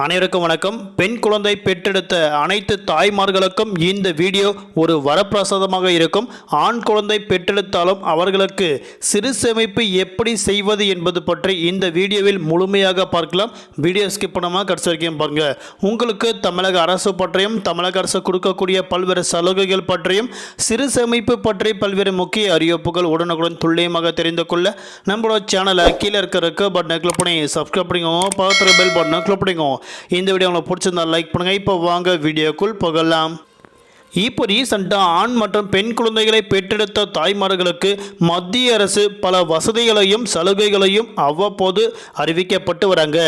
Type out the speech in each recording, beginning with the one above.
அனைவருக்கும் வணக்கம். பெண் குழந்தை பெற்றெடுத்த அனைத்து தாய்மார்களுக்கும் இந்த வீடியோ ஒரு வரப்பிரசாதமாக இருக்கும். ஆண் குழந்தை பெற்றெடுத்தாலும் அவர்களுக்கு சிறு சேமிப்பு எப்படி செய்வது என்பது பற்றி இந்த வீடியோவில் முழுமையாக பார்க்கலாம். வீடியோ ஸ்கிப் பண்ணாமல் கடைசி வரைக்கும் பாருங்கள் உங்களுக்கு தமிழக அரசு பற்றியும் தமிழக அரசு கொடுக்கக்கூடிய பல்வேறு சலுகைகள் பற்றியும் சிறு சேமிப்பு பற்றி பல்வேறு முக்கிய அறிவிப்புகள் உடனுக்குடன் துல்லியமாக தெரிந்து கொள்ள நம்மளோட சேனலை கீழே இருக்க பட்டனை கிளிக் பண்ணி சப்ஸ்கிரைப் பண்ணிக்கோங்க. பக்கத்தில் பெல் பட்டனை கிளிக் பண்ணிக்கோங்க. இந்த வீடியோ உங்களுக்கு பிடிச்சிருந்தா லைக் பண்ணுங்கள் இப்போ வாங்க வீடியோக்குள் போகலாம். இப்போ ரீசெண்டாக ஆண் மற்றும் பெண் குழந்தைகளை பெற்றெடுத்த தாய்மார்களுக்கு மத்திய அரசு பல வசதிகளையும் சலுகைகளையும் அவ்வப்போது அறிவிக்கப்பட்டு வராங்க.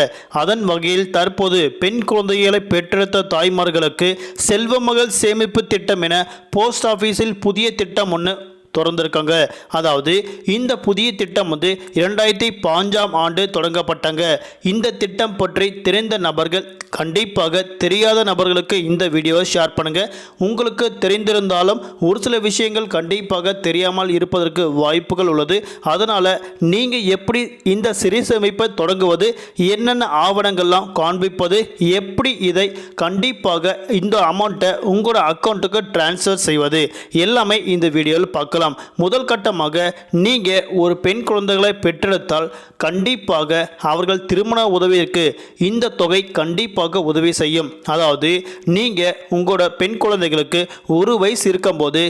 அதன் வகையில் தற்போது பெண் குழந்தைகளை பெற்றெடுத்த தாய்மார்களுக்கு செல்வமகள் சேமிப்பு திட்டம் என போஸ்ட் ஆஃபீஸில் புதிய திட்டம் ஒன்று திறந்திருக்காங்க. அதாவது இந்த புதிய திட்டம் வந்து இரண்டாயிரத்தி பாஞ்சாம் ஆண்டு தொடங்கப்பட்டாங்க. இந்த திட்டம் பற்றி தெரிந்த நபர்கள் கண்டிப்பாக தெரியாத நபர்களுக்கு இந்த வீடியோவை ஷேர் பண்ணுங்க. உங்களுக்கு தெரிந்திருந்தாலும் ஒரு சில விஷயங்கள் கண்டிப்பாக தெரியாமல் இருப்பதற்கு வாய்ப்புகள் உள்ளது. அதனால் நீங்கள் எப்படி இந்த சிறிசமைப்பை தொடங்குவது என்னென்ன ஆவணங்கள்லாம் காண்பிப்பது எப்படி இதை கண்டிப்பாக இந்த அமௌண்ட்டை உங்களோட அக்கௌண்ட்டுக்கு ட்ரான்ஸ்ஃபர் செய்வது எல்லாமே இந்த வீடியோவில் பார்க்கலாம். முதல் கட்டமாக நீங்கள் ஒரு பெண் குழந்தைகளை பெற்றெடுத்தால் கண்டிப்பாக அவர்கள் திருமண உதவியிற்கு இந்த தொகை கண்டிப்பாக உதவி செய்யும். அதாவது நீங்கள் உங்களோட பெண் குழந்தைகளுக்கு ஒரு வயசு இருக்கும்போது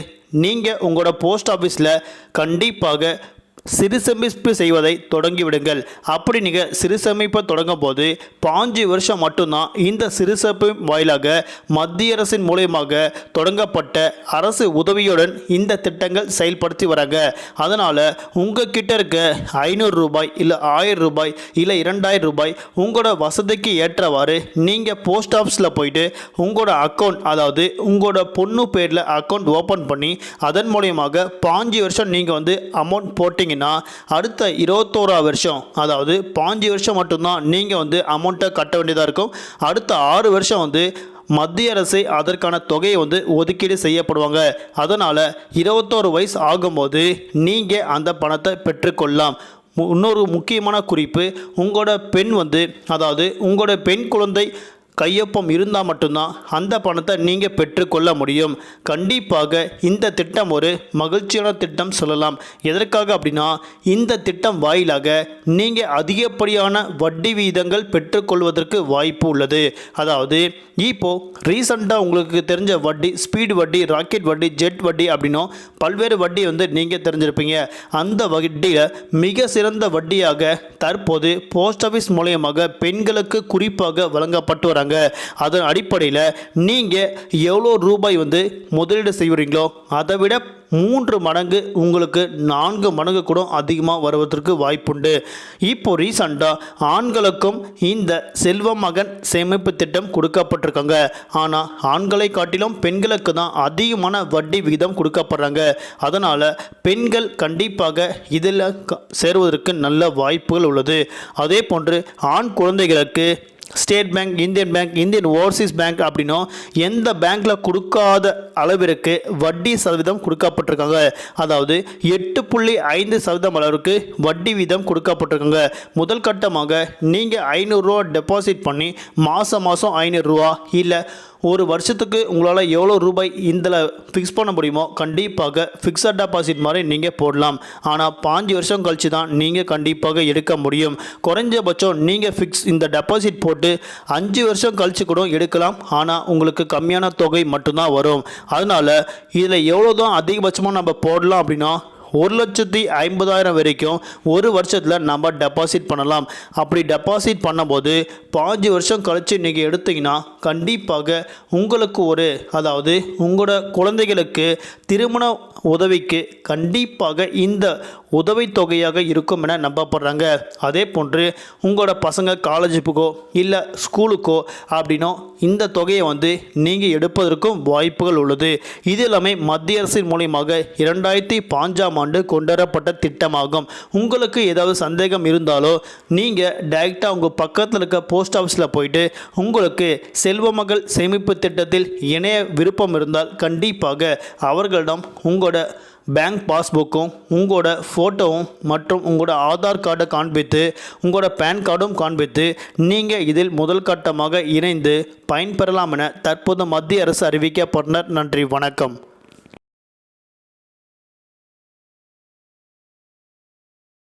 நீங்கள் உங்களோட போஸ்ட் ஆஃபீஸில் கண்டிப்பாக சிறுசமிப்பு செய்வதை தொடங்கிவிடுங்கள். அப்படி நீங்கள் சிறுசமிப்பை தொடங்கும் போது பாஞ்சு வருஷம் மட்டும்தான் இந்த சிறுசமிப்பு வாயிலாக மத்திய அரசின் மூலயமாக தொடங்கப்பட்ட அரசு உதவியுடன் இந்த திட்டங்கள் செயல்படுத்தி வராங்க. அதனால் உங்கள் கிட்ட இருக்க ஐநூறு ரூபாய் இல்லை ஆயிரம் ரூபாய் இல்லை இரண்டாயிரம் ரூபாய் உங்களோட வசதிக்கு ஏற்றவாறு நீங்கள் போஸ்ட் ஆஃபீஸில் போயிட்டு உங்களோட அக்கௌண்ட் அதாவது உங்களோட பொண்ணு பேரில் அக்கௌண்ட் ஓப்பன் பண்ணி அதன் மூலியமாக பாஞ்சு வருஷம் நீங்கள் வந்து அமௌண்ட் போட்டிங்கன்னா அடுத்த இருபத்தோரா வருஷம் அதாவது பாஞ்சு வருஷம் மட்டும்தான் நீங்கள் வந்து அமௌண்ட்டை கட்ட வேண்டியதாக இருக்கும். அடுத்த ஆறு வருஷம் வந்து மத்திய அரசு அதற்கான தொகையை வந்து ஒதுக்கீடு செய்யப்படுவாங்க. அதனால் இருபத்தோரு வயசு ஆகும்போது நீங்கள் அந்த பணத்தை பெற்றுக்கொள்ளலாம். இன்னொரு முக்கியமான குறிப்பு உங்களோட பெண் வந்து அதாவது உங்களோட பெண் குழந்தை கையொப்பம் இருந்தால் மட்டும்தான் அந்த பணத்தை நீங்கள் பெற்றுக்கொள்ள முடியும். கண்டிப்பாக இந்த திட்டம் ஒரு மகிழ்ச்சியான திட்டம் சொல்லலாம். எதற்காக அப்படின்னா இந்த திட்டம் வாயிலாக நீங்கள் அதிகப்படியான வட்டி வீதங்கள் பெற்றுக்கொள்வதற்கு வாய்ப்பு உள்ளது. அதாவது இப்போ ரீசண்டாக உங்களுக்கு தெரிஞ்ச வட்டி ஸ்பீடு வட்டி ராக்கெட் வட்டி ஜெட் வட்டி அப்படின்னும் பல்வேறு வட்டி வந்து நீங்கள் தெரிஞ்சிருப்பீங்க. அந்த வட்டியில் மிக சிறந்த வட்டியாக தற்போது போஸ்ட் ஆஃபீஸ் மூலயமாக பெண்களுக்கு குறிப்பாக வழங்கப்பட்டு வராங்க. அதன் அடிப்படையில் நீங்கள் எவ்வளோ ரூபாய் வந்து முதலீடு செய்வீங்களோ அதை விட மூன்று மடங்கு உங்களுக்கு நான்கு மடங்கு கூட அதிகமாக வருவதற்கு வாய்ப்புண்டு. இப்போ ரீசண்டாக ஆண்களுக்கும் இந்த செல்வ மகன் சேமிப்பு திட்டம் கொடுக்கப்பட்டிருக்காங்க. ஆனால் ஆண்களை காட்டிலும் பெண்களுக்கு தான் அதிகமான வட்டி விகிதம் கொடுக்கப்படுறாங்க. அதனால் பெண்கள் கண்டிப்பாக இதில் க- சேருவதற்கு நல்ல வாய்ப்புகள் உள்ளது. அதே போன்று ஆண் குழந்தைகளுக்கு State Bank Indian Bank Indian Overseas Bank அப்படின்னும் எந்த பேங்க்கில் கொடுக்காத அளவிற்கு வட்டி சதவீதம் கொடுக்கப்பட்டிருக்காங்க. அதாவது எட்டு புள்ளி ஐந்து சதவீதம் அளவிற்கு வட்டி வீதம் கொடுக்கப்பட்டிருக்காங்க. முதல் கட்டமாக நீங்கள் ஐநூறுரூவா டெபாசிட் பண்ணி மாதம் மாதம் ஐநூறுரூவா இல்லை ஒரு வருஷத்துக்கு உங்களால் எவ்வளோ ரூபாய் இதில் ஃபிக்ஸ் பண்ண முடியுமோ கண்டிப்பாக ஃபிக்ஸட் டெபாசிட் மாதிரி நீங்கள் போடலாம். ஆனால் பாஞ்சு வருஷம் கழிச்சு தான் நீங்கள் கண்டிப்பாக எடுக்க முடியும். குறைஞ்சபட்சம் நீங்கள் ஃபிக்ஸ் இந்த டெபாசிட் போட்டு அஞ்சு வருஷம் கழிச்சு கூட எடுக்கலாம். ஆனால் உங்களுக்கு கம்மியான தொகை மட்டும்தான் வரும். அதனால் இதில் எவ்வளோ தான் அதிகபட்சமாக நம்ம போடலாம் அப்படின்னா ஒரு லட்சத்தி ஐம்பதாயிரம் வரைக்கும் ஒரு வருஷத்தில் நம்ம டெபாசிட் பண்ணலாம். அப்படி டெபாசிட் பண்ணும்போது பாஞ்சு வருஷம் கழித்து நீங்கள் எடுத்தீங்கன்னா கண்டிப்பாக உங்களுக்கு ஒரு அதாவது உங்களோட குழந்தைகளுக்கு திருமண உதவிக்கு கண்டிப்பாக இந்த உதவித்தொகையாக இருக்கும் என நம்பப்படுறாங்க. அதே போன்று உங்களோட பசங்க காலேஜுக்கோ இல்லை ஸ்கூலுக்கோ அப்படின்னோ இந்த தொகையை வந்து நீங்கள் எடுப்பதற்கும் வாய்ப்புகள் உள்ளது. இது எல்லாமே மத்திய அரசின் மூலியமாக இரண்டாயிரத்தி பாஞ்சாம் ஆண்டு கொண்டுவரப்பட்ட திட்டமாகும். உங்களுக்கு ஏதாவது சந்தேகம் இருந்தாலோ நீங்கள் டைரெக்டாக உங்கள் பக்கத்தில் இருக்க போஸ்ட் ஆஃபீஸில் போயிட்டு உங்களுக்கு செல்வமகள் சேமிப்பு திட்டத்தில் இணைய விருப்பம் இருந்தால் கண்டிப்பாக அவர்களிடம் உங்கள் உங்களோட பேங்க் பாஸ்புக்கும் உங்களோட ஃபோட்டோவும் மற்றும் உங்களோட ஆதார் கார்டை காண்பித்து உங்களோட பேன் கார்டும் காண்பித்து நீங்கள் இதில் முதல் கட்டமாக இணைந்து பயன்பெறலாம் என தற்போது மத்திய அரசு அறிவிக்கப்பட்டனர் நன்றி வணக்கம்.